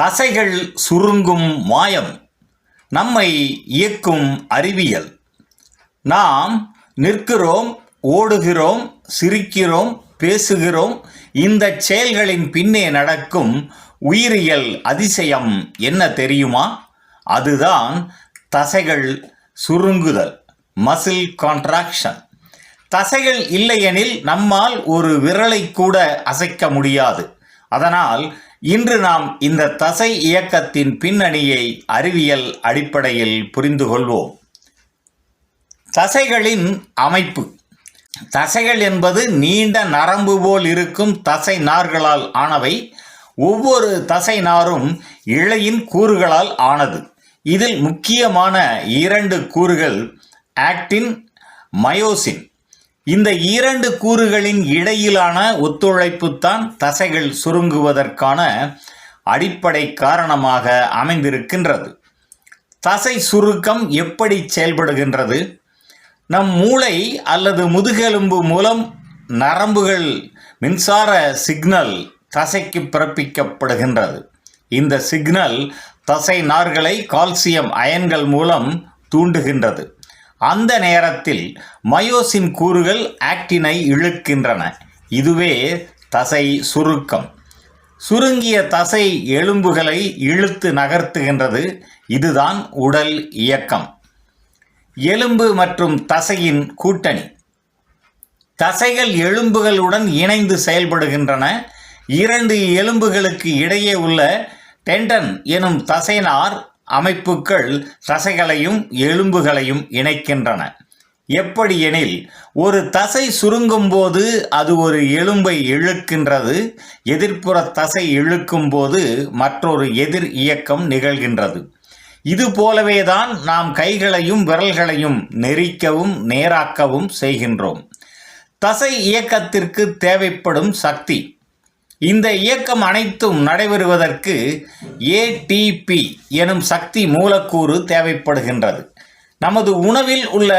தசைகள் சுருங்கும் மாயம் நம்மை இயக்கும் அறிவியல். நாம் நிற்கிறோம் ஓடுகிறோம் சிரிக்கிறோம் பேசுகிறோம் இந்த செயல்களின் பின்னே நடக்கும் உயிரியல் அதிசயம் என்ன தெரியுமா? அதுதான் தசைகள் சுருங்குதல் மசில் கான்ட்ராக்ஷன் தசைகள் இல்லையெனில் நம்மால் ஒரு விரலை கூட அசைக்க முடியாது. அதனால் இன்று நாம் இந்த தசை இயக்கத்தின் பின்னணியை அறிவியல் அடிப்படையில் புரிந்து கொள்வோம். தசைகளின் அமைப்பு. தசைகள் என்பது நீண்ட நரம்பு போல் இருக்கும் தசை நார்களால் ஆனவை ஒவ்வொரு தசை நாரும் இழையின் கூறுகளால் ஆனது. இதில் முக்கியமான இரண்டு கூறுகள் ஆக்டின் மயோசின். இந்த இரண்டு கூறுகளின் இடையிலான ஒத்துழைப்புத்தான் தசைகள் சுருங்குவதற்கான அடிப்படை காரணமாக அமைந்திருக்கின்றது. தசை சுருக்கம் எப்படி செயல்படுகின்றது? நம் மூளை அல்லது முதுகெலும்பு மூலம் நரம்புகள் மின்சார சிக்னல் தசைக்கு பிறப்பிக்கப்படுகின்றது. இந்த சிக்னல் தசை நார்களை கால்சியம் அயன்கள் மூலம் தூண்டுகின்றது. அந்த நேரத்தில் மயோசின் கூறுகள் ஆக்டினை இழுக்கின்றன. இதுவே தசை சுருக்கம். சுருங்கிய தசை எலும்புகளை இழுத்து நகர்த்துகின்றது. இதுதான் உடல் இயக்கம். எலும்பு மற்றும் தசையின் கூட்டணி. தசைகள் எலும்புகளுடன் இணைந்து செயல்படுகின்றன. இரண்டு எலும்புகளுக்கு இடையே உள்ள டெண்டன் எனும் தசைனார் அமைப்புகள் தசைகளையும் எலும்புகளையும் இணைக்கின்றன. எப்படியெனில் ஒரு தசை சுருங்கும் போது அது ஒரு எலும்பை இழுக்கின்றது எதிர்ப்புற தசை இழுக்கும் போது மற்றொரு எதிர் இயக்கம் நிகழ்கின்றது. இது போலவேதான் நாம் கைகளையும் விரல்களையும் நெரிக்கவும் நேராக்கவும் செய்கின்றோம். தசை இயக்கத்திற்கு தேவைப்படும் சக்தி இந்த இயக்கம் அனைத்தும் நடைபெறுவதற்கு ஏடிபி எனும் சக்தி மூலக்கூறு தேவைப்படுகின்றது. நமது உணவில் உள்ள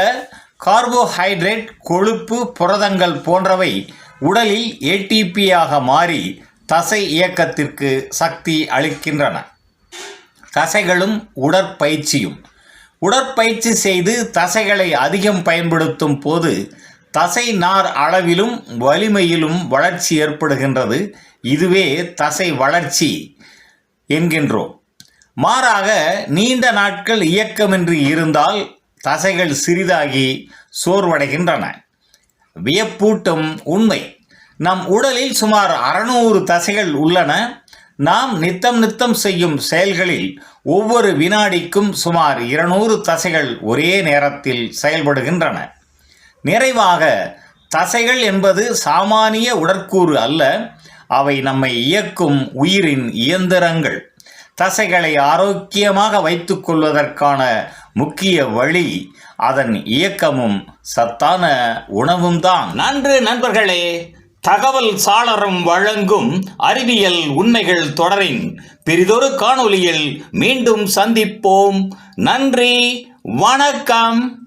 கார்போஹைட்ரேட் கொழுப்பு புரதங்கள் போன்றவை உடலில் ஏடிபியாக மாறி தசை இயக்கத்திற்கு சக்தி அளிக்கின்றன. தசைகளும் உடற்பயிற்சியும். உடற்பயிற்சி செய்து தசைகளை அதிகம் பயன்படுத்தும் போது தசை நார் அளவிலும் வலிமையிலும் வளர்ச்சி ஏற்படுகின்றது. இதுவே தசை வளர்ச்சி என்கின்றோம். மாறாக நீண்ட நாட்கள் இயக்கமின்றி இருந்தால் தசைகள் சிறிதாகி சோர்வடைகின்றன. வியப்பூட்டும் உண்மை. நம் உடலில் சுமார் அறுநூறு தசைகள் உள்ளன. நாம் நித்தம் நித்தம் செய்யும் செயல்களில் ஒவ்வொரு வினாடிக்கும் சுமார் இருநூறு தசைகள் ஒரே நேரத்தில் செயல்படுகின்றன. நிறைவாக தசைகள் என்பது சாமானிய உடற்கூறு அல்ல. அவை நம்மை இயக்கும் உயிரின் இயந்திரங்கள். தசைகளை ஆரோக்கியமாக வைத்துக்கொள்வதற்கான முக்கிய வழி அதன் இயக்கமும் சத்தான உணவும் தான். நன்று நண்பர்களே தகவல் சாளரம் வழங்கும் அறிவியல் உண்மைகள் தொடரின் பெரிதொரு காணொளியில் மீண்டும் சந்திப்போம். நன்றி வணக்கம்.